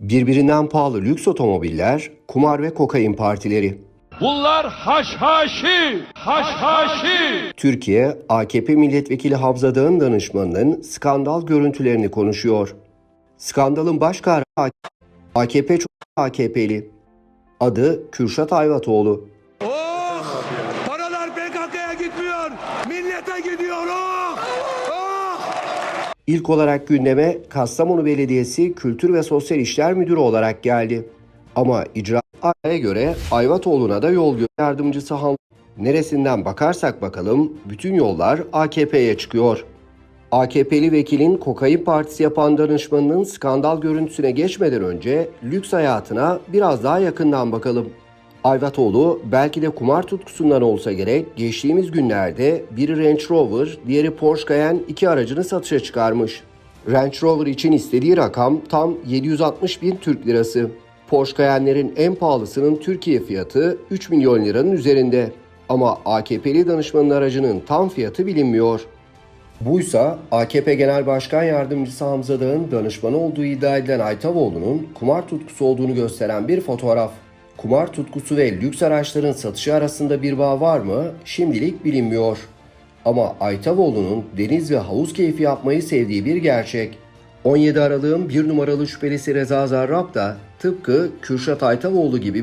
Birbirinden pahalı lüks otomobiller, kumar ve kokain partileri. Bunlar haşhaşi, haşhaşi. Türkiye, AKP milletvekili Hamza Dağ'ın danışmanının skandal görüntülerini konuşuyor. Skandalın baş AKP çok AKP'li. Adı Kürşat Ayvatoğlu. PKK'ya gitmiyor. Millete gidiyor. Oh! Oh! İlk olarak gündeme Kastamonu Belediyesi Kültür ve Sosyal İşler Müdürü olarak geldi. Ama icraaya göre Ayvatoğlu'na da yol yardımcısı Han neresinden bakarsak bakalım bütün yollar AKP'ye çıkıyor. AKP'li vekilin kokain partisi yapan danışmanının skandal görüntüsüne geçmeden önce lüks hayatına biraz daha yakından bakalım. Ayvatoğlu belki de kumar tutkusundan olsa gerek geçtiğimiz günlerde biri Range Rover, diğeri Porsche Cayenne iki aracını satışa çıkarmış. Range Rover için istediği rakam tam 760 bin Türk lirası. Porsche Cayenne'lerin en pahalısının Türkiye fiyatı 3 milyon liranın üzerinde. Ama AKP'li danışmanın aracının tam fiyatı bilinmiyor. Buysa AKP Genel Başkan Yardımcısı Hamza Dağ'ın danışmanı olduğu iddia edilen Aytavoğlu'nun kumar tutkusu olduğunu gösteren bir fotoğraf. Kumar tutkusu ve lüks araçların satışı arasında bir bağ var mı? Şimdilik bilinmiyor. Ama Aytavoğlu'nun deniz ve havuz keyfi yapmayı sevdiği bir gerçek. 17 Aralık'ın bir numaralı şüphelisi Reza Zarrab da tıpkı Kürşat Aytavoğlu gibi